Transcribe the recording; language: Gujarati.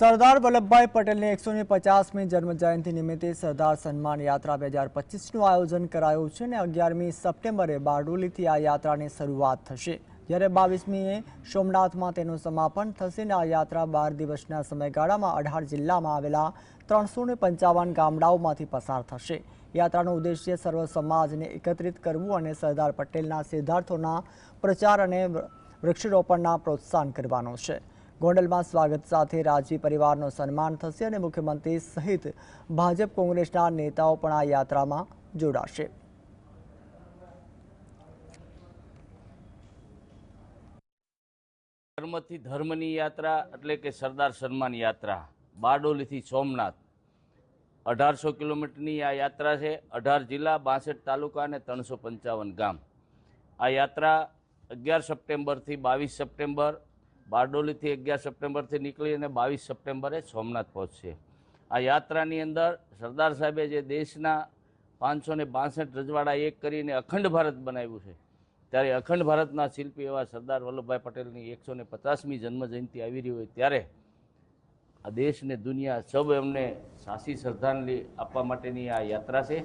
સરદાર વલ્લભભાઈ પટેલની એકસો ને પચાસમી જન્મજયંતિ નિમિત્તે સરદાર સન્માન યાત્રા બે હજાર પચીસનું આયોજન કરાયું છે અને અગિયારમી સપ્ટેમ્બરે બારડોલીથી આ યાત્રાની શરૂઆત થશે. જ્યારે બાવીસમીએ સોમનાથમાં તેનું સમાપન થશે અને આ યાત્રા બાર દિવસના સમયગાળામાં અઢાર જિલ્લામાં આવેલા ત્રણસો ને પંચાવન ગામડાઓમાંથી પસાર થશે. યાત્રાનો ઉદ્દેશ્ય સર્વ સમાજને એકત્રિત કરવું અને સરદાર પટેલના સિદ્ધાર્થોના પ્રચાર અને વૃક્ષારોપણના પ્રોત્સાહન કરવાનો છે. ગોંડલમાં સ્વાગત સાથે રાજવી પરિવારનું સન્માન થશે અને મુખ્યમંત્રી સહિત ભાજપ કોંગ્રેસના નેતાઓ પણ આ યાત્રામાં જોડાશે. ધર્મથી ધર્મની યાત્રા એટલે કે સરદાર સન્માન યાત્રા. બારડોલીથી સોમનાથ. અઢારસો કિલોમીટરની આ યાત્રા છે. અઢાર જિલ્લા, બાસઠ તાલુકા અને ત્રણસો પંચાવન ગામ. આ યાત્રા અગિયાર સપ્ટેમ્બરથી બાવીસ સપ્ટેમ્બર બારડોલીથી અગિયાર સપ્ટેમ્બરથી નીકળી અને બાવીસ સપ્ટેમ્બરે સોમનાથ પહોંચશે. આ યાત્રાની અંદર સરદાર સાહેબે જે દેશના પાંચસો ને બાસઠ રજવાડા એક કરીને અખંડ ભારત બનાવ્યું છે, ત્યારે અખંડ ભારતના શિલ્પી એવા સરદાર વલ્લભભાઈ પટેલની એકસો ને પચાસમી જન્મજયંતિ આવી રહી હોય ત્યારે આ દેશ ને દુનિયા સૌ એમને સાસી શ્રદ્ધાંજલિ આપવા માટેની આ યાત્રા છે.